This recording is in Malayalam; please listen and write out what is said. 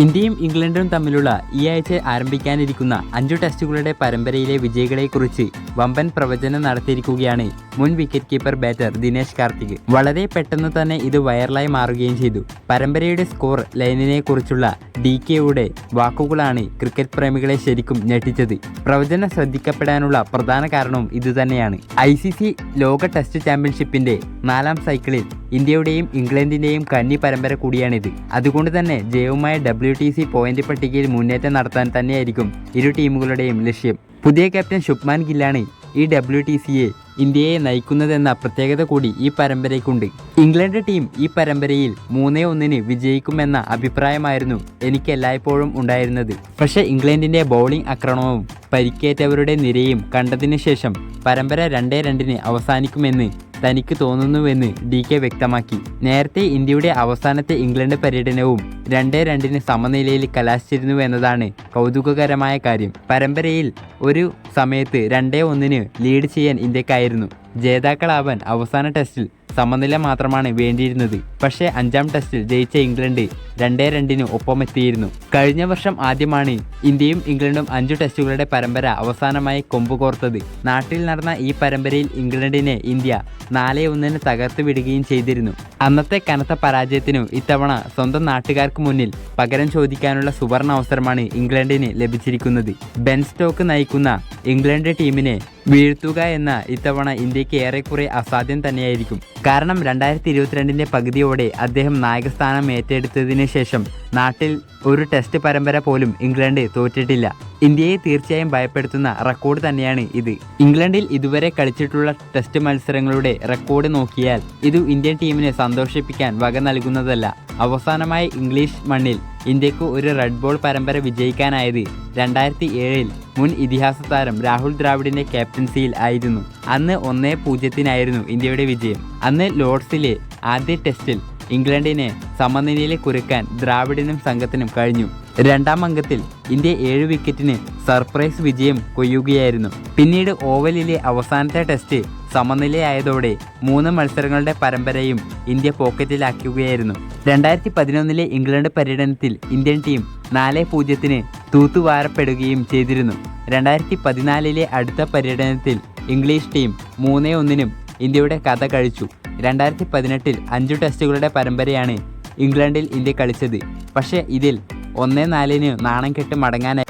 ഇന്ത്യയും ഇംഗ്ലണ്ടും തമ്മിലുള്ള ഈ ആഴ്ച ആരംഭിക്കാനിരിക്കുന്ന അഞ്ചു ടെസ്റ്റുകളുടെ പരമ്പരയിലെ വിജയികളെക്കുറിച്ച് വമ്പൻ പ്രവചനം നടത്തിയിരിക്കുകയാണ് മുൻ wicket keeper batter Dinesh Karthik. വളരെ പെട്ടെന്ന് തന്നെ ഇത് വൈറലായി മാറുകയും ചെയ്തു. പരമ്പരയുടെ സ്കോർ ലൈനിനെ കുറിച്ചുള്ള ഡി കെയുടെ വാക്കുകളാണ് ക്രിക്കറ്റ് പ്രേമികളെ ശരിക്കും ഞെട്ടിച്ചത്. പ്രവചനം ശ്രദ്ധിക്കപ്പെടാനുള്ള പ്രധാന കാരണവും ഇതുതന്നെയാണ്. ഐ സി സി ലോക ടെസ്റ്റ് ചാമ്പ്യൻഷിപ്പിന്റെ നാലാം സൈക്കിളിൽ ഇന്ത്യയുടെയും ഇംഗ്ലണ്ടിന്റെയും കന്നി പരമ്പര കൂടിയാണിത്. അതുകൊണ്ട് തന്നെ ജയവുമായ ഡബ്ല്യു ടി സി പോയിന്റ് പട്ടികയിൽ മുന്നേറ്റം നടത്താൻ തന്നെയായിരിക്കും ഇരു ടീമുകളുടെയും ലക്ഷ്യം. പുതിയ ക്യാപ്റ്റൻ ശുഭ്മാൻ ഗില്ലാണ് ഈ ഡബ്ല്യു ടി സിയെ ഇന്ത്യയെ നയിക്കുന്നതെന്ന പ്രത്യേകത കൂടി ഈ പരമ്പരയ്ക്കുണ്ട്. ഇംഗ്ലണ്ട് ടീം ഈ പരമ്പരയിൽ മൂന്നേ ഒന്നിന് വിജയിക്കുമെന്ന അഭിപ്രായമായിരുന്നു എനിക്ക് എല്ലായ്പ്പോഴും ഉണ്ടായിരുന്നത്. പക്ഷേ ഇംഗ്ലണ്ടിന്റെ ബൗളിംഗ് ആക്രമണവും പരിക്കേറ്റവരുടെ നിരയും കണ്ടതിന് ശേഷം പരമ്പര രണ്ടേ രണ്ടിന് അവസാനിക്കുമെന്ന് തനിക്ക് തോന്നുന്നുവെന്ന് ഡി കെ വ്യക്തമാക്കി. നേരത്തെ ഇന്ത്യയുടെ അവസാനത്തെ ഇംഗ്ലണ്ട് പര്യടനവും രണ്ടേ രണ്ടിന് സമനിലയിൽ കലാശിച്ചിരുന്നു എന്നതാണ് കൗതുകകരമായ കാര്യം. പരമ്പരയിൽ ഒരു സമയത്ത് രണ്ടേ ഒന്നിന് ലീഡ് ചെയ്യാൻ ഇന്ത്യക്കായിരുന്നു. ജേതാക്കളാവാൻ അവസാന ടെസ്റ്റിൽ സമനില മാത്രമാണ് വേണ്ടിയിരുന്നത്. പക്ഷേ അഞ്ചാം ടെസ്റ്റിൽ ജയിച്ച ഇംഗ്ലണ്ട് രണ്ടേ രണ്ടിന് ഒപ്പമെത്തിയിരുന്നു. കഴിഞ്ഞ വർഷം ആദ്യമാണ് ഇന്ത്യയും ഇംഗ്ലണ്ടും അഞ്ചു ടെസ്റ്റുകളുടെ പരമ്പര അവസാനമായി കൊമ്പുകോർത്തത്. നാട്ടിൽ നടന്ന ഈ പരമ്പരയിൽ ഇംഗ്ലണ്ടിനെ ഇന്ത്യ നാലേ ഒന്നിന് തകർത്ത് വിടുകയും ചെയ്തിരുന്നു. അന്നത്തെ കനത്ത പരാജയത്തിനു ഇത്തവണ സ്വന്തം നാട്ടുകാർക്ക് മുന്നിൽ പകരം ചോദിക്കാനുള്ള സുവർണ അവസരമാണ് ഇംഗ്ലണ്ടിന് ലഭിച്ചിരിക്കുന്നത്. ബെൻ സ്റ്റോക്ക് നയിക്കുന്ന ഇംഗ്ലണ്ട് ടീമിനെ വീഴ്ത്തുക എന്ന ഇത്തവണ ഇന്ത്യയ്ക്ക് ഏറെക്കുറെ അസാധ്യം തന്നെയായിരിക്കും. കാരണം രണ്ടായിരത്തി ഇരുപത്തിരണ്ടിന്റെ പകുതിയോടെ അദ്ദേഹം നായകസ്ഥാനം ഏറ്റെടുത്തതിനു ശേഷം നാട്ടിൽ ഒരു ടെസ്റ്റ് പരമ്പര പോലും ഇംഗ്ലണ്ട് തോറ്റിട്ടില്ല. ഇന്ത്യയെ തീർച്ചയായും ഭയപ്പെടുത്തുന്ന റെക്കോർഡ് തന്നെയാണ് ഇത്. ഇംഗ്ലണ്ടിൽ ഇതുവരെ കളിച്ചിട്ടുള്ള ടെസ്റ്റ് മത്സരങ്ങളുടെ റെക്കോർഡ് നോക്കിയാൽ ഇത് ഇന്ത്യൻ ടീമിനെ സന്തോഷിപ്പിക്കാൻ വക നൽകുന്നതല്ല. അവസാനമായി ഇംഗ്ലീഷ് മണ്ണിൽ ഇന്ത്യയ്ക്ക് ഒരു റെഡ് ബോൾ പരമ്പര വിജയിക്കാനായത് രണ്ടായിരത്തി ഏഴിൽ മുൻ ഇതിഹാസ താരം രാഹുൽ ദ്രാവിഡിന്റെ ക്യാപ്റ്റൻസിയിൽ ആയിരുന്നു. അന്ന് ഒന്നേ പൂജ്യത്തിനായിരുന്നു ഇന്ത്യയുടെ വിജയം. അന്ന് ലോർഡ്സിലെ ആദ്യ ടെസ്റ്റിൽ ഇംഗ്ലണ്ടിനെ സമനിലയിൽ കുരുക്കാൻ ദ്രാവിഡിനും സംഘത്തിനും കഴിഞ്ഞു. രണ്ടാം അംഗത്തിൽ ഇന്ത്യ ഏഴ് വിക്കറ്റിന് സർപ്രൈസ് വിജയം കൊയ്യുകയായിരുന്നു. പിന്നീട് ഓവലിലെ അവസാനത്തെ ടെസ്റ്റ് സമനിലയായതോടെ മൂന്ന് മത്സരങ്ങളുടെ പരമ്പരയും ഇന്ത്യ പോക്കറ്റിലാക്കുകയായിരുന്നു. രണ്ടായിരത്തി പതിനൊന്നിലെ ഇംഗ്ലണ്ട് പര്യടനത്തിൽ ഇന്ത്യൻ ടീം നാല് പൂജ്യത്തിന് തൂത്തുവാരപ്പെടുകയും ചെയ്തിരുന്നു. രണ്ടായിരത്തി പതിനാലിലെ അടുത്ത പര്യടനത്തിൽ ഇംഗ്ലീഷ് ടീം മൂന്നേ ഒന്നിനും ഇന്ത്യയുടെ കഥ കഴിച്ചു. രണ്ടായിരത്തി പതിനെട്ടിൽ അഞ്ചു ടെസ്റ്റുകളുടെ പരമ്പരയാണ് ഇംഗ്ലണ്ടിൽ ഇന്ത്യ കളിച്ചത്. പക്ഷേ ഇതിൽ ഒന്നേ നാലിന് നാണം കെട്ട് മടങ്ങാനായി